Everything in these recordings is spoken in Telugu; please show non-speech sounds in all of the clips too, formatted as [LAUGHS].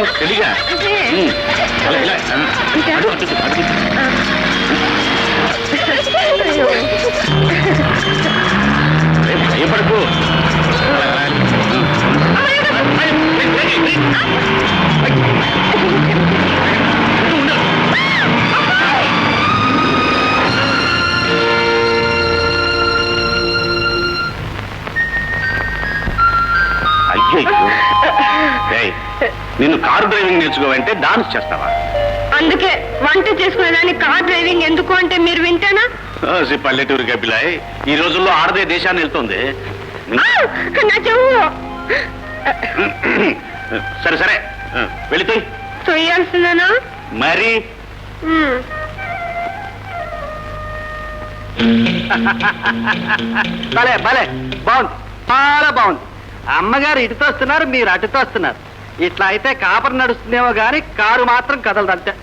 చేస్తున్నావు తెలియగా అంటే ఉమ్, ఇలా, ఇలా, ఆ, ఇంకా? అటు, అటు, నిన్ను కారు డ్రైవింగ్ నేర్చుకోవంటే డాన్స్ చేస్తావా? అందుకే వంట చేసుకునేదాన్ని కార్ డ్రైవింగ్ ఎందుకు అంటే మీరు వింటానా? పల్లెటూరు కపిలాయ్ ఈ రోజుల్లో ఆడదే దేశాన్ని వెళ్తుంది. సరే సరే. తొయ్యాల్సిందేనా? మరి. భలే భలే. బాగుంది. చాలా బాగుంది. అమ్మగారు ఇటుతో వస్తున్నారు మీరు అటుతో వస్తున్నారు. ఇట్లా అయితే కాపర్ నడుస్తుందేమో కానీ కారు మాత్రం కదలదు అంతే.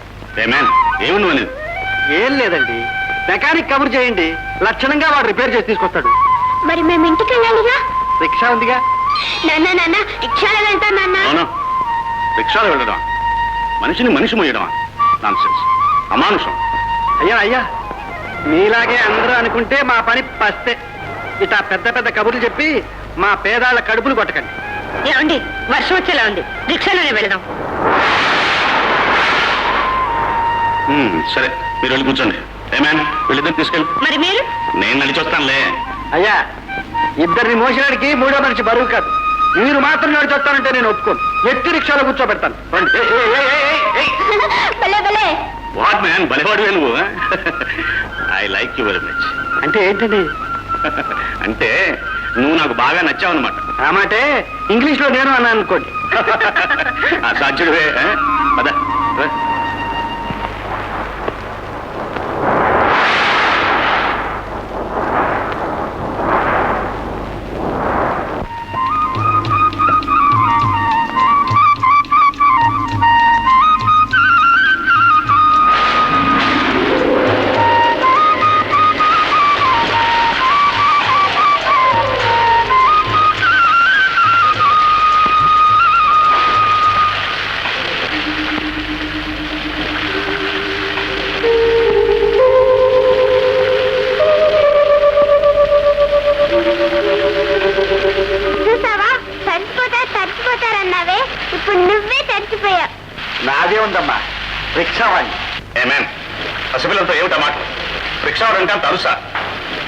ఏమేన్ ఏమి నువ్వు అనేది ఏం లేదండి. మెకానిక్ కబుర్ చేయండి. లక్షణంగా వాడు రిపేర్ చేసి తీసుకొస్తాడు. మరి మేము ఇంటికి వెళ్ళాలిగా? రిక్షా ఉందిగా? నాన్న నాన్న రిక్షాలో వెళ్తా నాన్న. అవును. రిక్షాలో వెళ్ళడం. మనిషిని మనిషి మోయడమా నాన్ అమానుషం. అయ్యా అయ్యా. మీలాగే అందరూ అనుకుంటే మా పని పస్తే. ఇట్లా పెద్ద పెద్ద కబుర్లు చెప్పి మా పేదాళ్ళ కడుపులు కొట్టకండి. ఏమండి? వర్షం వచ్చేలా ఉంది. రిక్షాలోనే వెళదాం. సరే మీరు వెళ్ళి కూర్చోండి. ఏమేన్ వెళ్ళిద్దరు తీసుకెళ్ళి. మరి మీరు? నేను నడిచి వస్తానులే. అయ్యా ఇద్దరిని మోసడానికి మూడో మనిషి బరువు కాదు. మీరు మాత్రం నడిచొస్తానంటే నేను ఒప్పుకోను. ఎట్టి రిక్షాలో కూర్చోబెడతాను. వాట్ మ్యాన్ నువ్వు? I like you very much అంటే ఏంటండి? [LAUGHS] అంటే నువ్వు నాకు బాగా నచ్చావన్నమాట ఆ మాటే ఇంగ్లీష్లో నేను అన్నాను అనుకోండి [LAUGHS] సాధ్యుడివే ఆ? పద. రిక్షా వాణి ఏ మ్యాన్ పసిపిల్లలతో ఏమిటా మాట? రిక్షావాడు అంటే అంత అరుసా.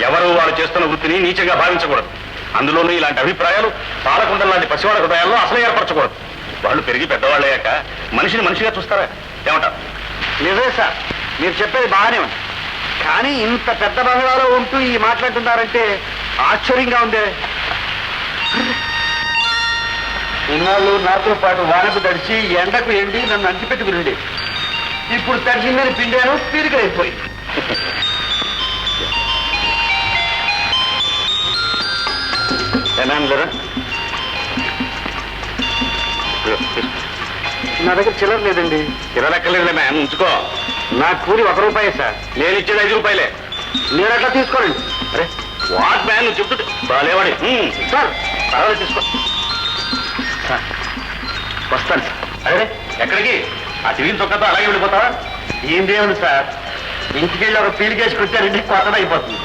ఎవరు వాళ్ళు చేస్తున్న వృత్తిని నీచంగా భావించకూడదు. అందులోనూ ఇలాంటి అభిప్రాయాలు పాలకుండ లాంటి పసివాడ హృదయాల్లో అసలు ఏర్పరచకూడదు. వాళ్ళు పెరిగి పెద్దవాళ్ళయ్యాక మనిషిని మనిషిగా చూస్తారా? ఏమంటారు నిజమే సార్. మీరు చెప్పేది బాగానే ఉంది. కానీ ఇంత పెద్ద బంగ్లాలో ఉంటూ ఈ మాట్లాడుతున్నారంటే ఆశ్చర్యంగా ఉంది. ఇన్నాళ్ళు నాతో పాటు వానకు తడిచి ఎండకు ఎండి నన్ను అంటిపెట్టుకుని ఇప్పుడు తడిచిందని పిండాను తీరికైపోయి ఏమేం లేరా నా దగ్గర చిల్లర లేదండి. ఇరలెక్కలేదులే మ్యాన్ ఉంచుకో. నా కూలి ఒక రూపాయే సార్. నేను ఇచ్చేది ఐదు రూపాయలే. మీరు అట్లా తీసుకోండి అరే వాట్ మ్యాన్ నువ్వు చెప్తుంటే బాలేవాడి. హ్మ్. సార్. పర్వాలేదు తీసుకో. వస్తాను సార్. అరే ఎక్కడికి? ఆ టీవీని తొక్కతో అలాగే వెళ్ళిపోతావా? ఏం దేవుడు సార్. ఇంటికి వెళ్ళి ఒక పీలికేసి కొట్టారంటే కొత్తగా అయిపోతుంది.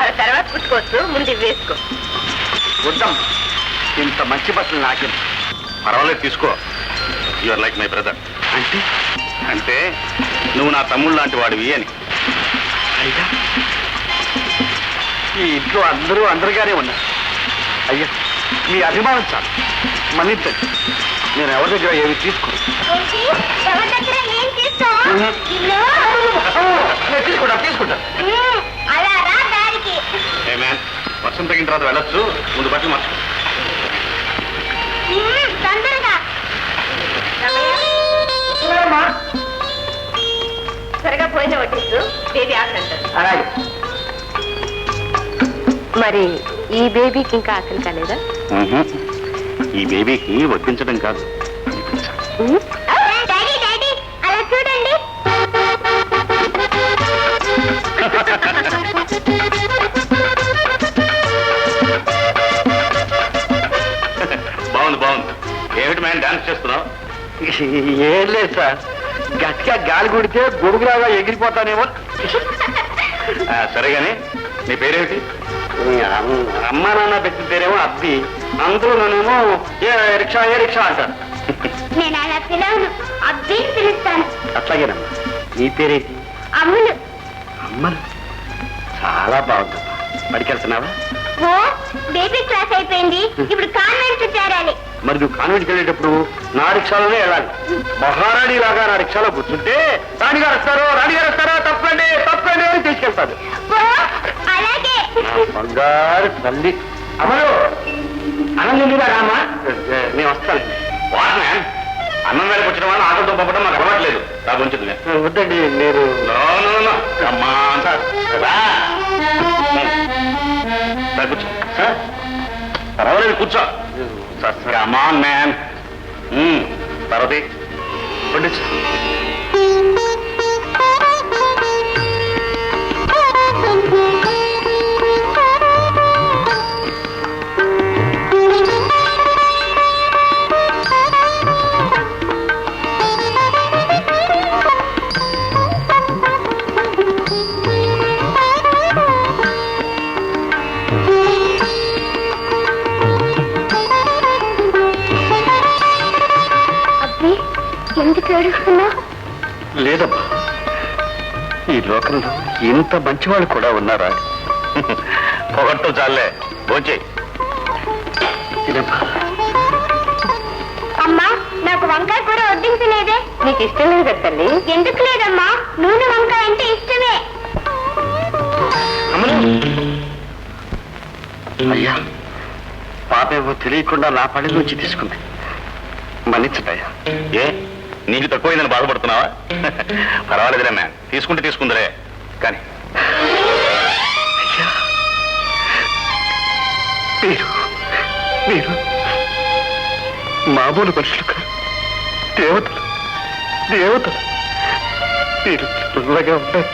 అవి తర్వాత పుట్టుకోవచ్చు ముందు ఇవి వేసుకో. వద్దాం ఇంత మంచి బట్టలు నాకే. పర్వాలేదు తీసుకో. యువర్ లైక్ మై బ్రదర్ అంటే? అంటే నువ్వు నా తమ్ముడు లాంటి వాడివి అని. అయ్యా ఈ ఇంట్లో అందరూ అందరిగానే ఉన్నారు. అయ్యా మీ అభిమానం చాలు. మన్నించండి. నేను ఎవరి దగ్గర ఏమి తీసుకోను? తీసుకుంటా తీసుకుంటా. వర్షం తగిన తర్వాత వెళ్ళొచ్చు. ముందు బట్టలు మార్చుకో. తొందరగా. త్వరగా పోయిన వడ్డిస్తూ బేబీ అలాగే. మరి ఈ బేబీకి ఇంకా ఆకలి కాలేదా? ఈ బేబీకి వడ్డించడం కాదు. బాగుంది బాగుంది. ఏమిటి మ్యాన్ డాన్స్ చేస్తున్నావు? ఏం లేదు సార్. గట్టిగా గాలి కొడితే గొడుగులాగా ఎగిరిపోతానేమో. సరే గాని నీ పేరేమిటి? అమ్మ నాన్న పెట్టిన పేరేమో అబ్బి. అందరూ నన్నేమో ఏ రిక్షా ఏ రిక్షా అంటారు. నేను అలా పిలవను. అబ్బి పిలుస్తాను. అట్లాగేనమ్మా నీ పేరేంటి అమ్ములు. అమ్మలు? చాలా బాగుందమ్మా పడికెళ్తున్నావా? ఓ బేబీ క్లాస్ అయిపోయింది. ఇప్పుడు కాన్వెంట్ చేరాలి. మరి నువ్వు కాన్వెంట్కి వెళ్ళేటప్పుడు నా రిక్షాలోనే వెళ్ళాలి. మహారాణి లాగా నా రిక్షాలో కూర్చుంటే రాణిగారు వస్తారో రాణిగారు వస్తారో తప్పండి తప్పండి అని తీసుకెళ్తాడు అలాగే. బంగారు తల్లి. అమలు తిండిగా రామా? నేను వస్తాను. మ్యాన్ అన్నం వేళకి వచ్చిన వాళ్ళని ఆటోతో పంపడం నాకు అలవాట్లేదు. నా గురించి వద్దండి మీరు కూర్చో. పర్వాలేదు కూర్చో. కమాన్ మ్యాన్ తర్వాత పండించు. ఎందుకు ఏడుస్తున్నావు లేదమ్మా. ఈ లోకంలో ఇంత మంచివాళ్ళు కూడా ఉన్నారా? పొగట్టు చాలే. ఇదమ్మా అమ్మా నాకు వంకాయ కూర వడ్డించలేదే. నీకు ఇష్టం లేదు తల్లి? ఎందుకు లేదమ్మా? నూనె వంకాయ అంటే ఇష్టమే. అయ్యా పాపేమో తెలియకుండా నా పని నుంచి తీసుకుంది. మన్నించటయ్యా. ఏ? నీకు తక్కువైందని బాధపడుతున్నావా? పర్వాలేదులే మ్యాన్ తీసుకుంటే తీసుకుందిరే కానీ మీరు మీరు మామూలు మనుషులు కాదు. దేవతలు దేవతలు. మీరు చల్లగా [LAUGHS] [LAUGHS] ఉన్నారు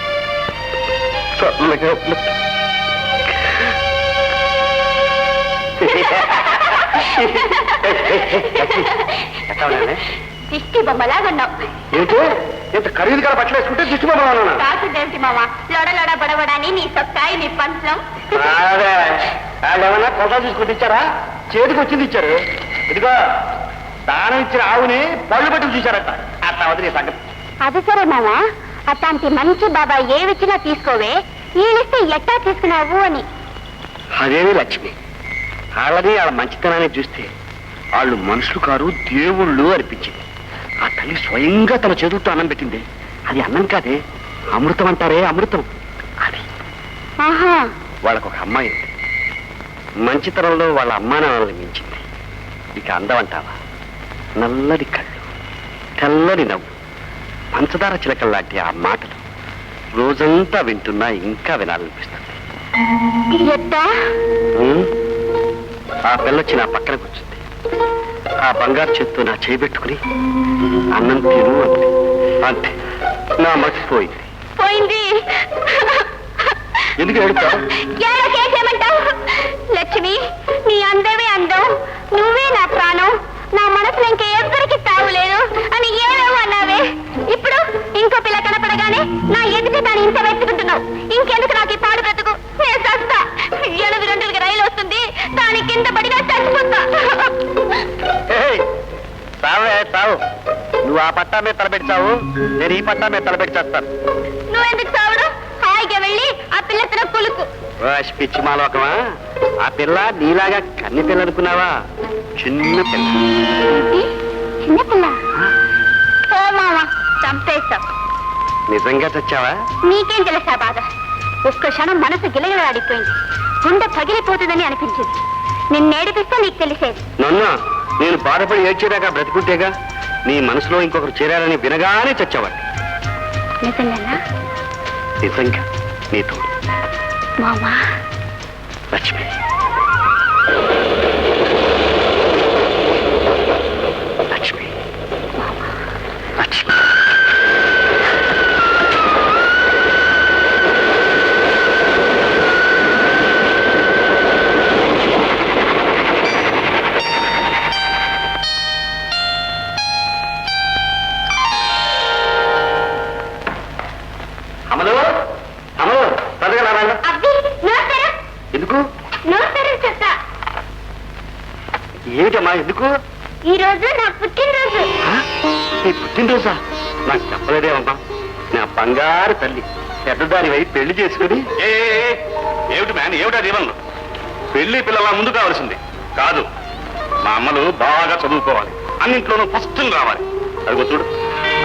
చల్లగా ఉన్నారు దిష్టి బొమ్మలాగున్నావు ఏంటి? ఇంత ఖరీదు గల బట్టలు వేసుకుంటే దిష్టి పోవాలన్నా కాసు దేంటి మామ లొడ లొడ బడబడని నీ సొక్కాయి నీ పంచం. అదే. వాళ్ళు ఏమన్నా కొత్త తీసుకుంటే ఇచ్చారా? చేతికి వచ్చింది ఇచ్చారు. ఇదిగో దానం ఇచ్చిన ఆవుని పళ్ళు పట్టుకు చూశారట. అట్లా వదిలే సంగతి. అది సరే మామ అట్లాంటి మంచి బాబా ఏవిచ్చినా తీసుకోవే. ఈలిస్తే ఎట్టా తీసుకున్నావు అని. అదేమి లక్ష్మి? వాళ్ళని వాళ్ళ మంచితనాన్ని చూస్తే వాళ్ళు మనుషులు కారు దేవుళ్ళు అనిపించింది. ఆ తల్లి స్వయంగా తన చేతులతో అన్నం పెట్టింది. అది అన్నం కాదే అమృతం అంటారే అమృతం. అది. ఆహా. వాళ్ళకు ఒక అమ్మాయి ఉంది. మంచితనంలో వాళ్ళ అమ్మా నాన్నలు మించింది ఇక అందం అంటావా నల్లటి కళ్ళు తెల్లని నవ్వు పంచదార చిలకల లాంటి ఆ మాటలు రోజంతా వింటున్నా ఇంకా వినాలనిపిస్తుంది. ఆ పిల్లొచ్చి నా పక్కన కూర్చుంది. ఆ బంగారు చేత్తో నా చేయబెట్టుకుని అన్నం తిను అంది. అంతే. నా మర్చిపోయింది పోయింది. ఎందుకు ఏడుతావు లక్ష్మి నీ అందమే అందం. నువ్వే నా ప్రాణం. నేను ఈ పట్టా మీద తలపెట్టి చేస్తాను. నువ్వెందుకు చావుడు? హాయిగా వెళ్ళి ఆ పిల్ల తన కొలుకు. పిచ్చి మాలోకమా? ఆ పిల్ల నీలాగా కన్ని పిల్ల అనుకున్నావా? చిన్న పిల్ల. ఏంటి? చిన్న పిల్ల? ఓ మామ చంపేస్తాం. నిజంగా చచ్చావా? నీకేం తెలుసా బాధ? ఒక్క క్షణం మనసు గిలగిలాడిపోయింది గుండె పగిలిపోతుందని అనిపించింది. నిన్నేడిపిస్తే నీకు తెలిసేది నన్ను నేను బాధపడి ఏడ్చేదాకా బ్రతికుంటేగా నీ మనసులో ఇంకొకరు చేరాలని వినగానే చచ్చావాడి నిజంగా నిజంగా నీతో. మామా? లక్ష్మి. ఏమిటమ్మా ఎందుకు? ఈ రోజు నా పుట్టినరోజు. ఆ? నీ పుట్టినరోజా? నాకు చెప్పలేదేమమ్మా నా బంగారు తల్లి పెద్దదాని వైపు పెళ్ళి చేసుకుని ఏ, ఏమిటి మ్యాన్? ఏమిటా దీవెనలు పెళ్ళి పిల్లల ముందు కావాల్సింది కాదు మా అమ్మలు బాగా చదువుకోవాలి. అన్నింట్లోనూ ఫస్ట్ రావాలి. అదిగో చూడు.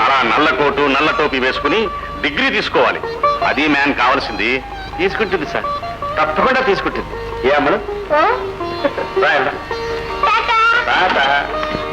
అలా నల్ల కోటు నల్ల టోపీ వేసుకుని డిగ్రీ తీసుకోవాలి. అది మ్యాన్ కావాల్సింది. తీసుకుంటుంది సార్. తప్పకుండా తీసుకుంటుంది. ఏ అమ్మలు? Bye-bye.